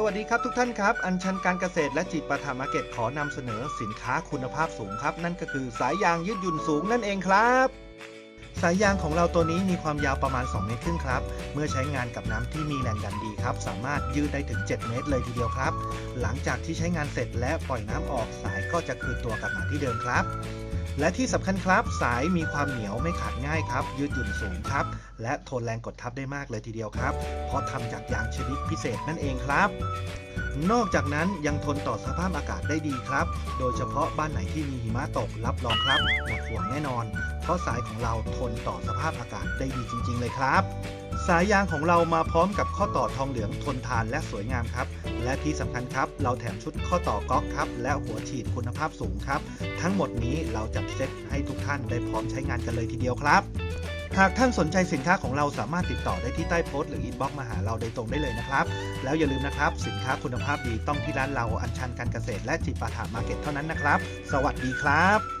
สวัสดีครับทุกท่านครับ อัญชันการเกษตรและจิตประถามาร์เก็ตขอนำเสนอสินค้าคุณภาพสูงครับ นั่นก็คือสายยางยืดหยุ่นสูงนั่นเองครับ สายยางของเราตัวนี้มีความยาวประมาณ 2 เมตรครึ่งครับ เมื่อใช้งานกับน้ำที่มีแรงดันดีครับ สามารถยืดได้ถึง 7 เมตรเลยทีเดียวครับ หลังจากที่ใช้งานเสร็จและปล่อยน้ำออกสายก็จะคืนตัวกลับมาที่เดิมครับ และที่สำคัญครับ สายมีความเหนียวไม่ขาดง่ายครับ ยืดหยุ่นสูงครับ และทนแรงกดทับได้มากเลยทีเดียวครับ เพราะทำจากยางชนิดพิเศษนั่นเองครับ นอกจากนั้นยังทนต่อสภาพอากาศได้ดีครับ โดยเฉพาะบ้านไหนที่มีหิมะตกรับรองครับหมดห่วงแน่นอน ราะสายของเราทนต่อสภาพอากาศได้ดีจริง ๆ เลยครับ สายยางของเรามาพร้อมกับข้อต่อทองเหลืองทนทานและสวยงามครับ และที่สำคัญครับ เราแถมชุดข้อต่อก๊อกครับ และหัวฉีดคุณภาพสูงครับ ทั้งหมดนี้เราจัดเซตให้ทุกท่านได้พร้อมใช้งานกันเลยทีเดียวครับหากท่านสนใจสินค้าของเราสามารถติดต่อได้ที่ใต้โพสต์หรืออินบ็อกซ์มาหาเราโดยตรงได้เลยนะครับ แล้วอย่าลืมนะครับ สินค้าคุณภาพดีต้องที่ร้านเราอัญชันการเกษตรและจิปาถามาร์เก็ตเท่านั้นนะครับ สวัสดีครับ